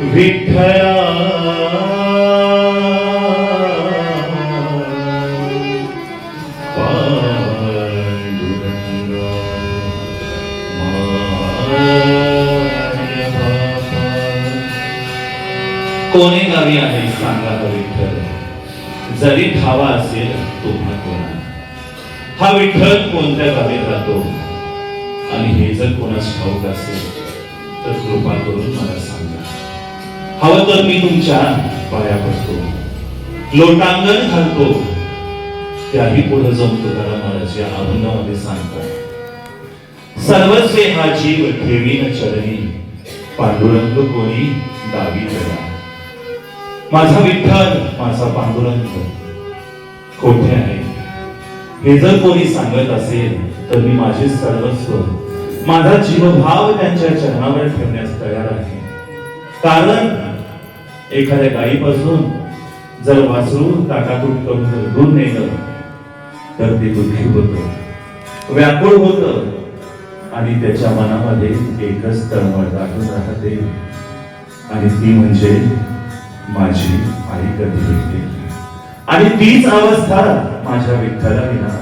विठ्ठला कोणी गावी आहे सांगा हा विठ्ठल? जरी ठावा असेल तुम्हा कोणा हा विठ्ठल कोणत्या गावी राहतो? आणि हे जर कोणास ठाऊक असेल तर कृपा करून मला सांगा. हवं तर मी तुमच्या पाया पडतो लोटांगण घालतो. त्याही पुढे जाऊन तुकाराम महाराज या अभंगामध्ये सांगतात सर्वस्वे हा जीव ठेवीन चरणी. पांडुरंग कोणी दावी करा. माझा विठ्ठल माझा पांडुरंग. कोठे आहे? हे जर कोणी सांगत असेल तर मी माझे सर्वस्व माझा जीवभाव त्यांच्या चरणावर ठेवण्यास तयार आहे. कारण एखाद्या गायीपासून जर वासरू टाकाटूट करून जर दूर नेलं तर ते दुःखी होत. व्याकुळ होत. आणि त्याच्या मनामध्ये एकच तळमळ दाटून राहते. आणि ती म्हणजे माझी आई कधी भेटते आणि तीच अवस्था माझ्या विठ्ठला विना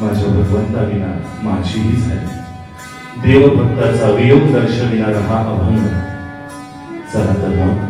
माझ्या भगवंता विना माझीही झाली. देवभक्ताचा वियोग दर्शविणारा हा अभंग. चला तर मग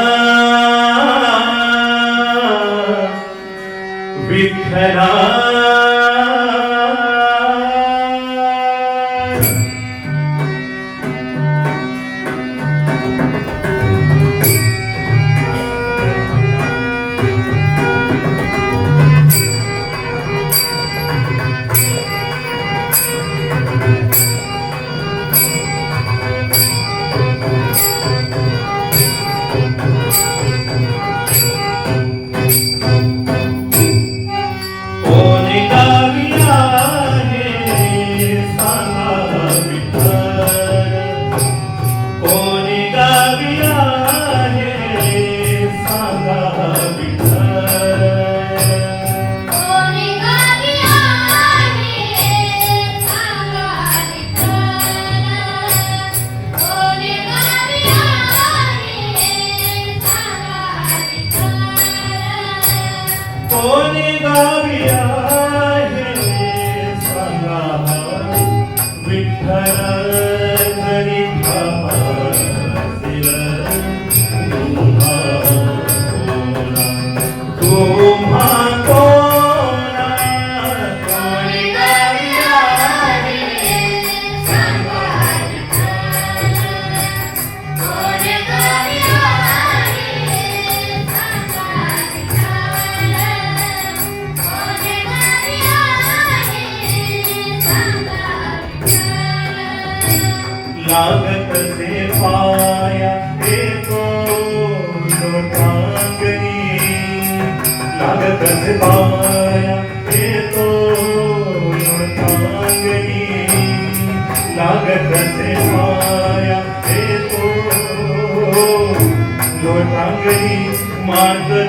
विठ्ठला कोणी कोणी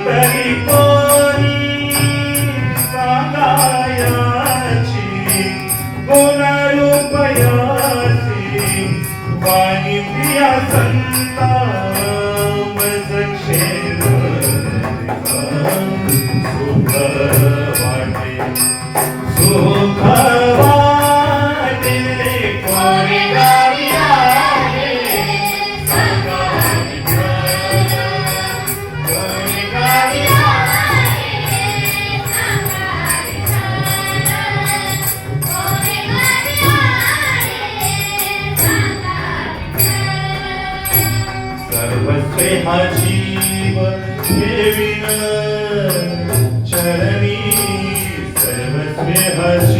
तरी कोणी सांगायाची कोणा रूपयाची वाणी प्रिया संता सर्वस्वे हा जीव ठेवीन चरणी सर्वस्वे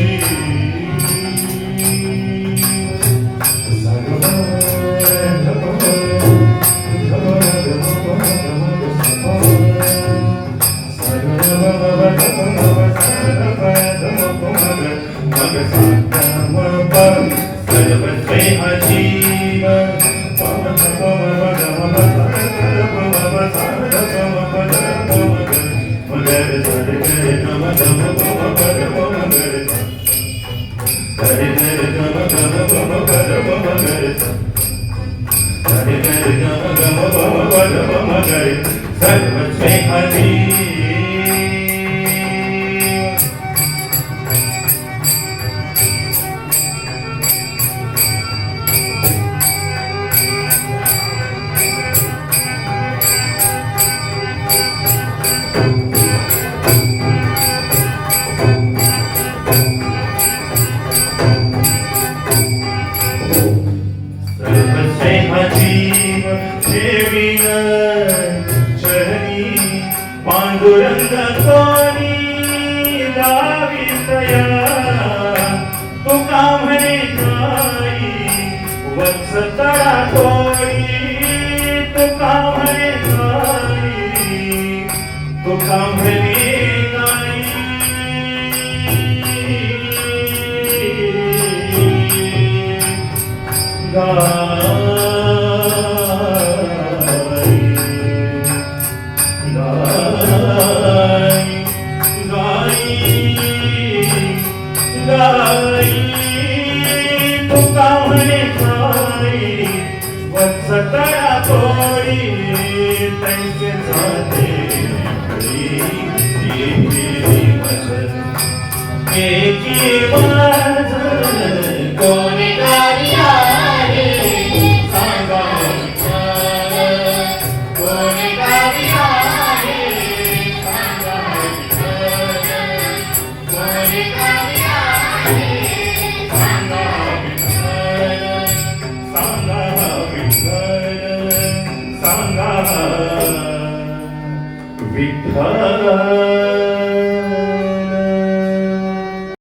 Sarva Shekari वत्स तळा कोळी तुका म्हणे नाही तुका म्हणे नाही God. Thank you. Hare